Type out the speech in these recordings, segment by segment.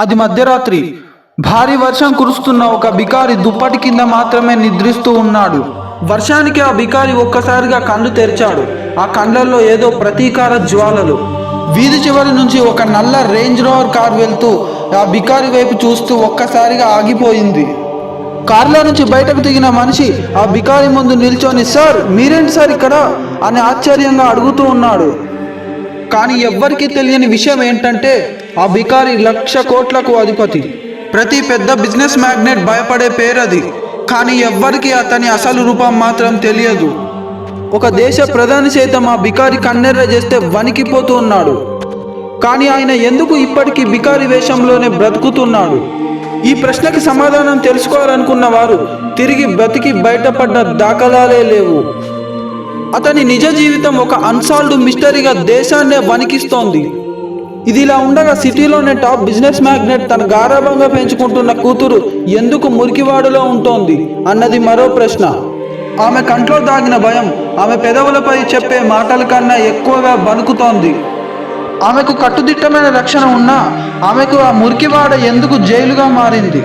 అది మధ్యరాత్రి. భారీ వర్షం కురుస్తున్న ఒక బికారి దుప్పటి కింద మాత్రమే నిద్రిస్తూ ఉన్నాడు. వర్షానికి ఆ బికారి ఒక్కసారిగా కళ్ళు తెరిచాడు. ఆ కళ్ళల్లో ఏదో ప్రతీకార జ్వాలలు. వీధి చివరి నుంచి ఒక నల్ల రేంజ్ రోవర్ కార్ వెళ్తూ ఆ బికారి వైపు చూస్తూ ఒక్కసారిగా ఆగిపోయింది. కారులో నుంచి బయటకు దిగిన మనిషి ఆ బికారి ముందు నిల్చొని సార్ మీరేంటి సార్ ఇక్కడ? అని ఆశ్చర్యంగా అడుగుతూ ఉన్నాడు. కానీ ఎవ్వరికీ తెలియని విషయం ఏంటంటే ఆ బికారి లక్ష కోట్లకు అధిపతి. ప్రతి పెద్ద బిజినెస్ మ్యాగ్నెట్ భయపడే పేరది. కానీ ఎవ్వరికీ అతని అసలు రూపం మాత్రం తెలియదు. ఒక దేశ ప్రధాని సైతం ఆ బికారి కన్నెర్ర చేస్తే వణికిపోతూ ఉన్నాడు. కానీ ఆయన ఎందుకు ఇప్పటికీ బికారి వేషంలోనే బ్రతుకుతున్నాడు? ఈ ప్రశ్నకి సమాధానం తెలుసుకోవాలనుకున్న వారు తిరిగి బ్రతికి బయటపడ్డ దాఖలాలే లేవు. అతని నిజ జీవితం ఒక అన్సాల్వ్డ్ మిస్టరీగా దేశాన్నే వణికిస్తోంది. ఇది ఇలా ఉండగా సిటీలోనే టాప్ బిజినెస్ మ్యాగ్నెట్ తన గారాభంగా పెంచుకుంటున్న కూతురు ఎందుకు మురికివాడులో ఉంటోంది అన్నది మరో ప్రశ్న. ఆమె కంట్లో దాగిన భయం ఆమె పెదవులపై చెప్పే మాటల కన్నా ఎక్కువగా బణుకుతోంది. ఆమెకు కట్టుదిట్టమైన రక్షణ ఉన్నా ఆమెకు ఆ మురికివాడ ఎందుకు జైలుగా మారింది?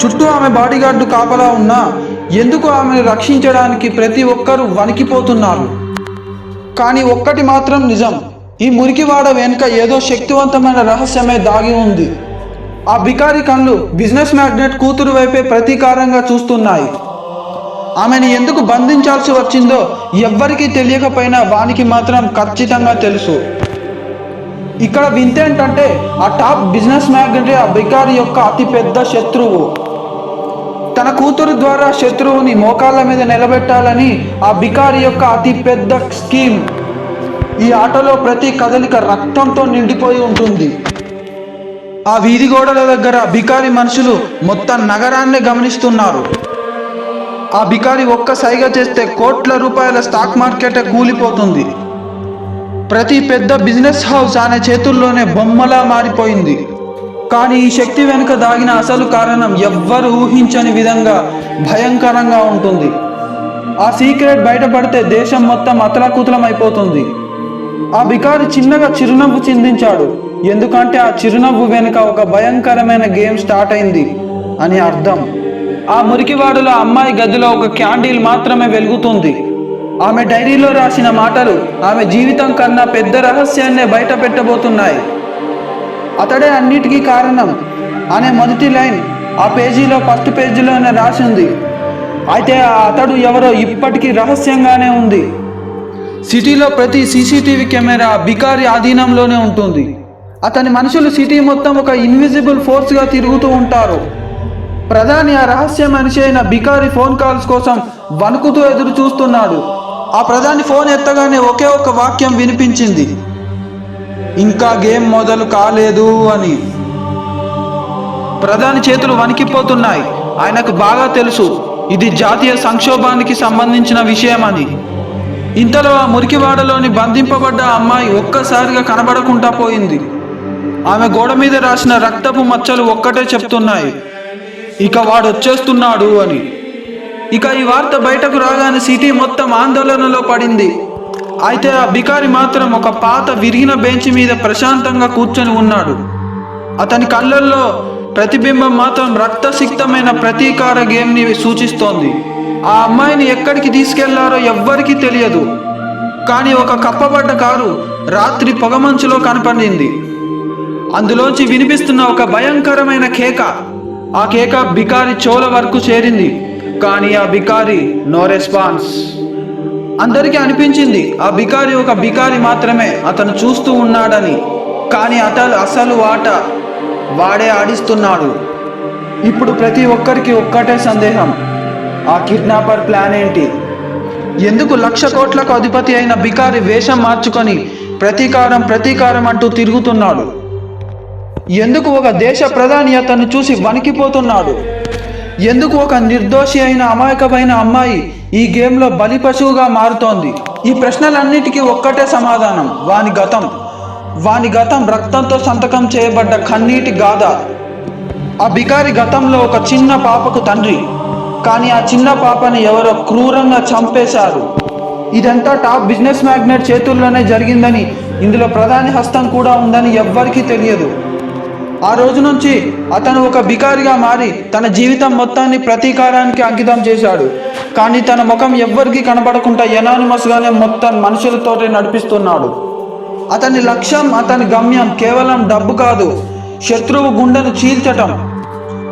చుట్టూ ఆమె బాడీగార్డు కాపలా ఉన్నా ఎందుకు ఆమెను రక్షించడానికి ప్రతి ఒక్కరూ వణికిపోతున్నారు? కానీ ఒక్కటి మాత్రం నిజం ఈ మురికివాడ వెనుక ఏదో శక్తివంతమైన రహస్యమే దాగి ఉంది. ఆ బికారి కళ్ళు బిజినెస్ మ్యాగ్నెట్ కూతురు వైపే ప్రతీకారంగా చూస్తున్నాయి. ఆమెను ఎందుకు బంధించాల్సి వచ్చిందో ఎవ్వరికీ తెలియకపోయినా వానికి మాత్రం ఖచ్చితంగా తెలుసు. ఇక్కడ వింతేంటంటే ఆ టాప్ బిజినెస్ మ్యాగ్నెట్ ఆ బికారి యొక్క అతిపెద్ద శత్రువు. తన కూతురు ద్వారా శత్రువుని మోకాళ్ళ మీద నిలబెట్టాలని ఆ బికారి యొక్క అతిపెద్ద స్కీమ్. ఈ ఆటలో ప్రతి కదలిక రక్తంతో నిండిపోయి ఉంటుంది. ఆ వీధి గోడల దగ్గర బికారి మనుషులు మొత్తం నగరాన్ని గమనిస్తున్నారు. ఆ బికారి ఒక్క సైగ చేస్తే కోట్ల రూపాయల స్టాక్ మార్కెట్ కూలిపోతుంది. ప్రతి పెద్ద బిజినెస్ హౌస్ అనే చేతుల్లోనే బొమ్మలా మారిపోయింది. కానీ ఈ శక్తి వెనుక దాగిన అసలు కారణం ఎవ్వరు ఊహించని విధంగా భయంకరంగా ఉంటుంది. ఆ సీక్రెట్ బయటపడితే దేశం మొత్తం అతలాకుతలం అయిపోతుంది ఆ బికారి చిన్నగా చిరునవ్వు చిందించాడు. ఎందుకంటే ఆ చిరునవ్వు వెనుక ఒక భయంకరమైన గేమ్ స్టార్ట్ అయింది అని అర్థం. ఆ మురికివాడులో అమ్మాయి గదిలో ఒక క్యాండిల్ మాత్రమే వెలుగుతుంది. ఆమె డైరీలో రాసిన మాటలు ఆమె జీవితం కన్నా పెద్ద రహస్యాన్నే బయట పెట్టబోతున్నాయి అతడే అన్నిటికీ కారణం అనే మొదటి లైన్ ఆ పేజీలో ఫస్ట్ పేజీలోనే రాసింది. అయితే ఆ అతడు ఎవరో ఇప్పటికీ రహస్యంగానే ఉంది. సిటీలో ప్రతి సీసీటీవీ కెమెరా బికారి ఆధీనంలోనే ఉంటుంది. అతని మనుషులు సిటీ మొత్తం ఒక ఇన్విజిబుల్ ఫోర్స్గా తిరుగుతూ ఉంటారు. ప్రధాని ఆ రహస్య మనిషి అయిన బికారి ఫోన్ కాల్స్ కోసం వణుకుతూ ఎదురు చూస్తున్నాడు. ఆ ప్రధాని ఫోన్ ఎత్తగానే ఒకే ఒక వాక్యం వినిపించింది. ఇంకా గేమ్ మొదలు కాలేదు అని. ప్రధాని చేతులు వణికిపోతున్నాయి. ఆయనకు బాగా తెలుసు. ఇది జాతీయ సంక్షోభానికి సంబంధించిన విషయం అని ఇంతలో ఆ మురికివాడలోని బంధింపబడ్డ అమ్మాయి ఒక్కసారిగా కనబడకుండా పోయింది. ఆమె గోడ మీద రాసిన రక్తపు మచ్చలు ఒక్కటే చెప్తున్నాయి. ఇక వాడు వచ్చేస్తున్నాడు అని. ఇక ఈ వార్త బయటకు రాగానే సిటీ మొత్తం ఆందోళనలో పడింది. అయితే ఆ బికారి మాత్రం ఒక పాత విరిగిన బెంచ్ మీద ప్రశాంతంగా కూర్చొని ఉన్నాడు. అతని కళ్ళల్లో ప్రతిబింబం మాత్రం రక్తసిక్తమైన ప్రతీకార గేమ్ని సూచిస్తోంది. ఆ అమ్మాయిని ఎక్కడికి తీసుకెళ్ళారో ఎవ్వరికీ తెలియదు. కానీ ఒక కప్పబడ్డ కారు రాత్రి పొగమంచులో కనపడింది. అందులోంచి వినిపిస్తున్న ఒక భయంకరమైన కేక. ఆ కేక బికారి చోల వరకు చేరింది. కానీ ఆ బికారి నో రెస్పాన్స్. అందరికీ అనిపించింది ఆ బికారి ఒక బికారి మాత్రమే అతను చూస్తూ ఉన్నాడని. కానీ అతను అసలు ఆట వాడే ఆడిస్తున్నాడు. ఇప్పుడు ప్రతి ఒక్కరికి ఒక్కటే సందేహం. ఆ కిడ్నాపర్ ప్లాన్ ఏంటి? ఎందుకు లక్ష కోట్లకు అధిపతి అయిన బికారి వేషం మార్చుకొని ప్రతీకారం ప్రతీకారం అంటూ తిరుగుతున్నాడు? ఎందుకు ఒక దేశ ప్రధాని అతన్ని చూసి వణికిపోతున్నాడు? ఎందుకు ఒక నిర్దోషి అయిన అమాయకమైన అమ్మాయి ఈ గేమ్లో బలి పశువుగా మారుతోంది? ఈ ప్రశ్నలన్నిటికీ ఒక్కటే సమాధానం వాని గతం. వాని గతం రక్తంతో సంతకం చేయబడ్డ కన్నీటి గాథ. ఆ బికారి గతంలో ఒక చిన్న పాపకు తండ్రి. కానీ ఆ చిన్న పాపని ఎవరో క్రూరంగా చంపేశారు. ఇదంతా టాప్ బిజినెస్ మ్యాగ్నెట్ చేతుల్లోనే జరిగిందని ఇందులో ప్రధాని హస్తం కూడా ఉందని ఎవ్వరికీ తెలియదు. ఆ రోజు నుంచి అతను ఒక బికారిగా మారి తన జీవితం మొత్తాన్ని ప్రతీకారానికి అంకితం చేశాడు. కానీ తన ముఖం ఎవ్వరికీ కనబడకుండా ఎనానిమస్గానే మొత్తం మనుషులతోటే నడిపిస్తున్నాడు. అతని లక్ష్యం అతని గమ్యం కేవలం డబ్బు కాదు శత్రువు గుండెను చీల్చటం.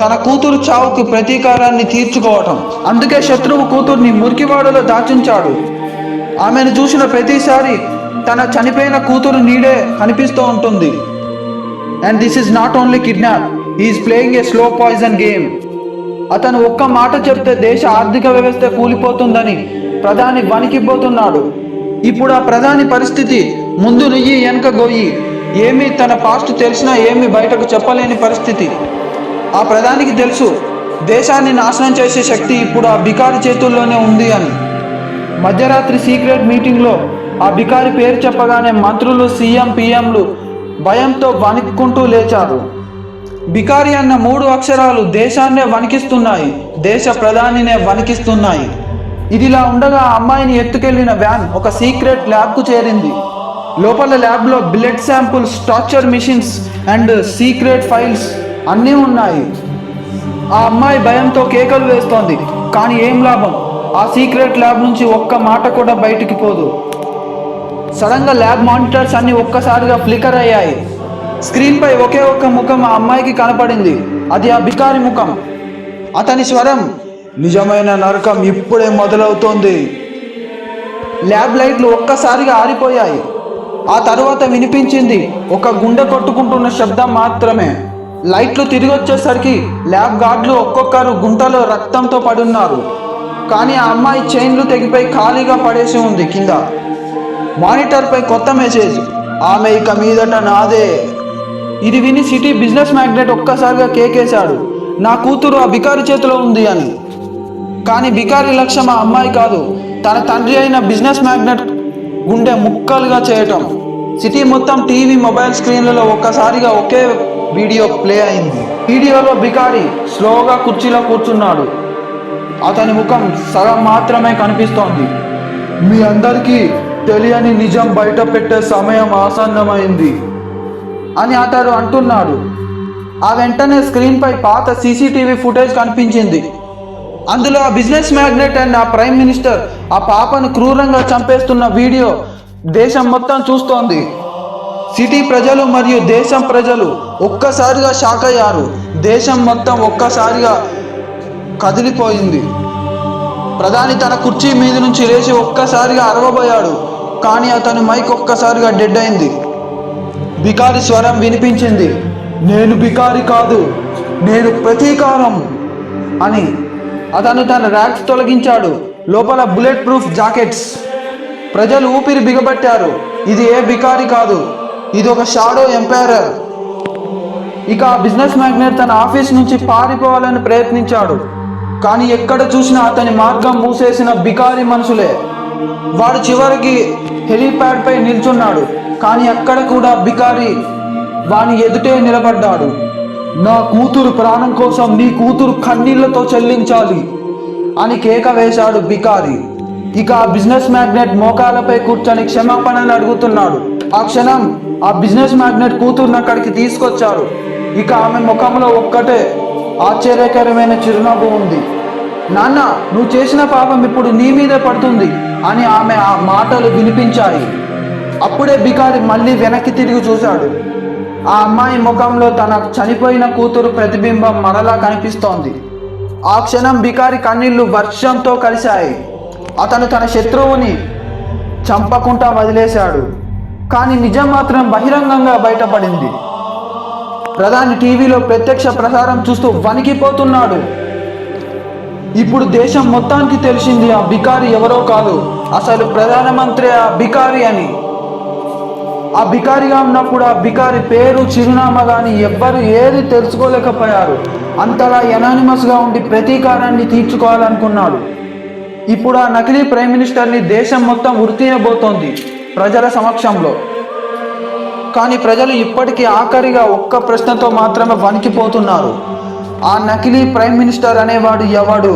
తన కూతురు చావుకు ప్రతీకారాన్ని తీర్చుకోవటం. అందుకే శత్రువు కూతుర్ని మురికివాడలో దాచుంచాడు. ఆమెను చూసిన ప్రతిసారి తన చనిపోయిన కూతురు నీడే కనిపిస్తూ ఉంటుంది. And this is not only kidnap is playing a slow poison game అతను ఒక్క మాట చెప్తే దేశ ఆర్థిక వ్యవస్థ కూలిపోతుందని ప్రధాని వణికిపోతున్నాడు. ఇప్పుడు ఆ ప్రధాని పరిస్థితి ముందు నుయ్యి వెనక గొయ్యి ఏమీ తన పాస్ట్ తెలిసినా ఏమీ బయటకు చెప్పలేని పరిస్థితి. ఆ ప్రధానికి తెలుసు దేశాన్ని నాశనం చేసే శక్తి ఇప్పుడు ఆ బికారి చేతుల్లోనే ఉంది అని. మధ్యరాత్రి సీక్రెట్ మీటింగ్లో ఆ బికారి పేరు చెప్పగానే మంత్రులు సీఎం పిఎంలు భయంతో వణుక్కుంటూ లేచారు. బికారి అన్న మూడు అక్షరాలు దేశాన్నే వణికిస్తున్నాయి దేశ ప్రధానినే వణికిస్తున్నాయి. ఇదిలా ఉండగా ఆ అమ్మాయిని ఎత్తుకెళ్ళిన వ్యాన్ ఒక సీక్రెట్ ల్యాబ్కు చేరింది. లోపల ల్యాబ్లో blood samples torture machines and secret files అన్నీ ఉన్నాయి. ఆ అమ్మాయి భయంతో కేకలు వేస్తోంది. కానీ ఏం లాభం? ఆ సీక్రెట్ ల్యాబ్ నుంచి ఒక్క మాట కూడా బయటికి పోదు. సడన్గా ల్యాబ్ మానిటర్స్ అన్ని ఒక్కసారిగా ఫ్లికర్ అయ్యాయి. స్క్రీన్పై ఒకే ఒక్క ముఖం ఆ అమ్మాయికి కనపడింది. అది ఆ బికారి ముఖం. అతని స్వరం నిజమైన నరకం ఇప్పుడే మొదలవుతోంది. ల్యాబ్ లైట్లు ఒక్కసారిగా ఆరిపోయాయి. ఆ తర్వాత వినిపించింది ఒక గుండె కొట్టుకుంటున్న శబ్దం మాత్రమే. లైట్లు తిరిగి వచ్చేసరికి ల్యాబ్ గార్డులు ఒక్కొక్కరు గుంటలో రక్తంతో పడున్నారు. కానీ ఆ అమ్మాయి చైన్లు తెగిపోయి ఖాళీగా పడేసి ఉంది కింద. మానిటర్పై కొత్త మెసేజ్. ఆమె ఇక మీదట నాదే. ఇది విని సిటీ బిజినెస్ మ్యాగ్నెట్ ఒక్కసారిగా కేకేశాడు. నా కూతురు ఆ బికారి చేతిలో ఉంది అని. కానీ బికారి లక్ష్యం ఆ అమ్మాయి కాదు. తన తండ్రి అయిన బిజినెస్ మ్యాగ్నెట్ గుండె ముక్కలుగా చేయటం. సిటీ మొత్తం టీవీ మొబైల్ స్క్రీన్లలో ఒక్కసారిగా ఒకే వీడియో ప్లే అయింది. వీడియోలో బికారి స్లోగా కుర్చీలో కూర్చున్నాడు. అతని ముఖం సగం మాత్రమే కనిపిస్తోంది. మీ అందరికీ తెలియని నిజం బయట పెట్టే సమయం ఆసన్నమైంది అని అతడు అంటున్నాడు. ఆ వెంటనే స్క్రీన్పై పాత సీసీటీవీ ఫుటేజ్ కనిపించింది. అందులో ఆ బిజినెస్ మ్యాగ్నెట్ అండ్ ఆ ప్రైమ్ మినిస్టర్ ఆ పాపను క్రూరంగా చంపేస్తున్న వీడియో దేశం మొత్తం చూస్తోంది. సిటీ ప్రజలు మరియు దేశం ప్రజలు ఒక్కసారిగా షాక్ అయ్యారు. దేశం మొత్తం ఒక్కసారిగా కదిలిపోయింది. ప్రధాని తన కుర్చీ మీద నుంచి లేచి ఒక్కసారిగా అరవబోయాడు. కానీ అతను మైక్ ఒక్కసారిగా డెడ్ అయింది. బికారి స్వరం వినిపించింది. నేను బికారి కాదు నేను ప్రతీకారం అని. అతను తన ర్యాక్స్ తొలగించాడు. లోపల బుల్లెట్ ప్రూఫ్ జాకెట్స్. ప్రజలు ఊపిరి బిగబట్టారు. ఇది ఏ బికారి కాదు ఇది ఒక షాడో ఎంపైరర్ ఇక ఆ బిజినెస్ మ్యాగ్నెట్ తన ఆఫీస్ నుంచి పారిపోవాలని ప్రయత్నించాడు. కానీ ఎక్కడ చూసినా అతని మార్గం మూసేసిన బికారి మనుషులే. వాడు చివరికి హెలీప్యాడ్ పై నిల్చున్నాడు. కానీ అక్కడ కూడా బికారి వాని ఎదుటే నిలబడ్డాడు. నా కూతురు ప్రాణం కోసం నీ కూతురు కన్నీళ్ళతో చెల్లించాలి అని కేక వేశాడు బికారి. ఇక ఆ బిజినెస్ మ్యాగ్నెట్ మోకాలపై కూర్చొని క్షమాపణలు అడుగుతున్నాడు. ఆ క్షణం ఆ బిజినెస్ మ్యాగ్నెట్ కూతురుని అక్కడికి తీసుకొచ్చారు. ఇక ఆమె ముఖంలో ఒక్కటే ఆశ్చర్యకరమైన చిరునవ్వు ఉంది. నాన్న నువ్వు చేసిన పాపం ఇప్పుడు నీ మీదే పడుతుంది అని ఆమె ఆ మాటలు వినిపించాయి. అప్పుడే బికారి మళ్ళీ వెనక్కి తిరిగి చూశాడు. ఆ అమ్మాయి ముఖంలో తన చనిపోయిన కూతురు ప్రతిబింబం మరలా కనిపిస్తోంది. ఆ క్షణం బికారి కన్నీళ్ళు వర్షంతో కలిశాయి. అతను తన శత్రువుని చంపకుండా వదిలేశాడు. కానీ నిజం మాత్రం బహిరంగంగా బయటపడింది. ప్రధాని టీవీలో ప్రత్యక్ష ప్రసారం చూస్తూ వణికిపోతున్నాడు. ఇప్పుడు దేశం మొత్తానికి తెలిసింది ఆ బికారి ఎవరో కాదు. అసలు ప్రధానమంత్రి ఆ బికారి అని. ఆ బికారిగా ఉన్నప్పుడు ఆ బికారి పేరు చిరునామా కానీ ఎవ్వరు ఏది తెలుసుకోలేకపోయారు. అంతలా ఎనానిమస్గా ఉండి ప్రతీకారాన్ని తీర్చుకోవాలనుకున్నాడు. ఇప్పుడు ఆ నకిలీ ప్రైమ్ మినిస్టర్ని దేశం మొత్తం ఉరితీయబోతోంది. ప్రజల సమక్షంలో. కానీ ప్రజలు ఇప్పటికీ ఆఖరిగా ఒక్క ప్రశ్నతో మాత్రమే వణికిపోతున్నారు. ఆ నకిలీ ప్రైమ్ మినిస్టర్ అనేవాడు ఎవడు?